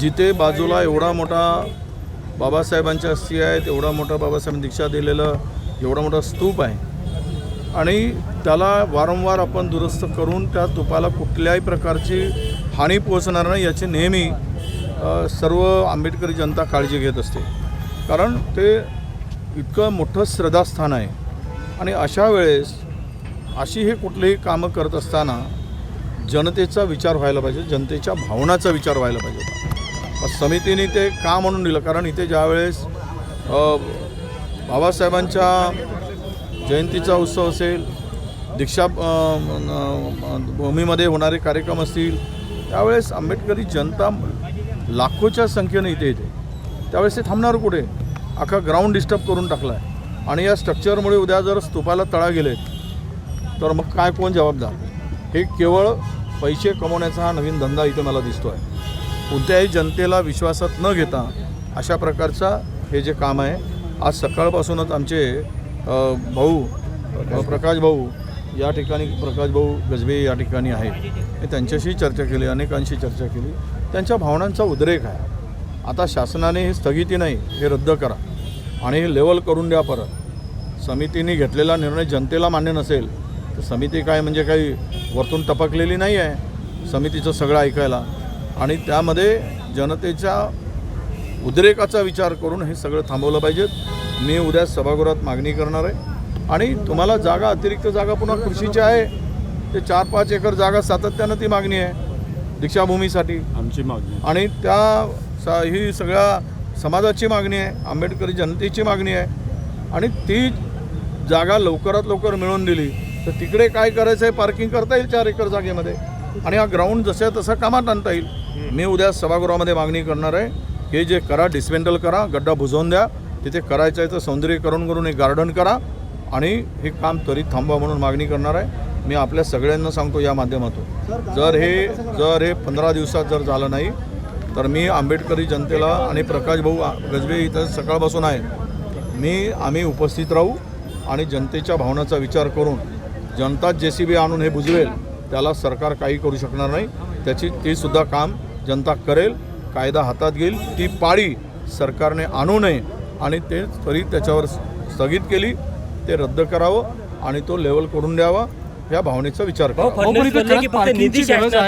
जिथे बाजूला एवढा मोठा बाबासाहेबांच्या अस्थी आहेत एवढा मोठा बाबासाहेबांनी दीक्षा दिलेलं एवढा मोठा स्तूप आहे. आणि त्याला वारंवार आपण दुरुस्त करून त्या स्तूपाला कुठल्याही प्रकारची हानी पोहोचणार नाही याची नेहमी सर्व आंबेडकरी जनता काळजी घेत असते. कारण ते इतकं मोठं श्रद्धास्थान आहे. आणि अशा वेळेस अशी हे कुठलेही कामं करत असताना जनतेचा विचार व्हायला पाहिजे जनतेच्या भावनाचा विचार व्हायला पाहिजे. समितीने ते का म्हणून दिलं? कारण इथे ज्यावेळेस बाबासाहेबांच्या जयंतीचा उत्सव असेल दीक्षा भूमीमध्ये होणारे कार्यक्रम असतील त्यावेळेस आंबेडकरी जनता लाखोच्या संख्येने इथे येते. त्यावेळेस ते थांबणार कुठे? अख्खा ग्राउंड डिस्टर्ब करून टाकला आहे आणि या स्ट्रक्चरमुळे उद्या जर स्तूपाला तळा गेले तर मग काय कोण जबाबदार? हे केवळ पैसे कमवण्याचा हा नवीन धंदा इथे मला दिसतो आहे कोणत्याही जनतेला विश्वासात न घेता अशा प्रकारचा हे जे काम आहे आज सकाळपासूनच आमचे भाऊ प्रकाश भाऊ या ठिकाणी प्रकाश भाऊ गजबे या ठिकाणी आहेत. मी त्यांच्याशी चर्चा केली अनेकांशी चर्चा केली. त्यांच्या भावनांचा उद्रेक आहे. आता शासनाने हे स्थगिती नाही हे रद्द करा. आणि हे लेवल करून द्या परत. समितीने घेतलेला निर्णय जनतेला मान्य नसेल तर समिती काय म्हणजे काही वरतून टपकलेली नाही आहे समितीचं सगळं ऐकायला. आणि त्यामध्ये जनतेच्या उद्रेकाचा विचार करून हे सगळं थांबवलं पाहिजे. मी उद्या सभागृहात मागणी करणार आहे. आणि तुम्हाला जागा अतिरिक्त जागा पुन्हा कृषीची आहे. ते चार पाच एकर जागा सातत्यानं ती मागणी आहे. दीक्षाभूमीसाठी. आमची मागणी आणि त्या सा ही सगळ्या समाजाची मागणी आहे. आंबेडकरी जनतेची मागणी आहे. आणि ती जागा लवकरात लवकर मिळवून दिली. तर तिकडे काय करायचं आहे पार्किंग करता येईल चार एकर जागेमध्ये. आणि हा ग्राउंड जशा तसा कामात आणता येईल. मी उद्या सभागृहामध्ये मागणी करणार आहे. हे जे करा डिस्मेंटल करा गड्डा भुजवून द्या. तिथे करायचं आहे तर सौंदर्यीकरण करून एक गार्डन करा. आणि हे काम त्वरित थांबवा म्हणून मागणी करणार आहे. मी आपल्या सगळ्यांना सांगतो या माध्यमातून. जर हे जर हे पंधरा दिवसात जर झालं नाही तर मी आंबेडकरी जनतेला आणि प्रकाश भाऊ गजबे इथं सकाळपासून आहे मी आम्ही उपस्थित राहू आणि जनतेच्या भावनाचा विचार करून जनताच जे सी बी आणून हे बुजवेल. त्याला सरकार काही करू शकणार नाही. त्याची ती सुद्धा काम जनता करेल कायदा हातात घेईल. ती पाळी सरकारने आणू नये आणि ते त्वरित त्याच्यावर स्थगित केली ते रद्द करावं आणि तो लेवल करून द्यावा या भावनेचा विचार भाऊ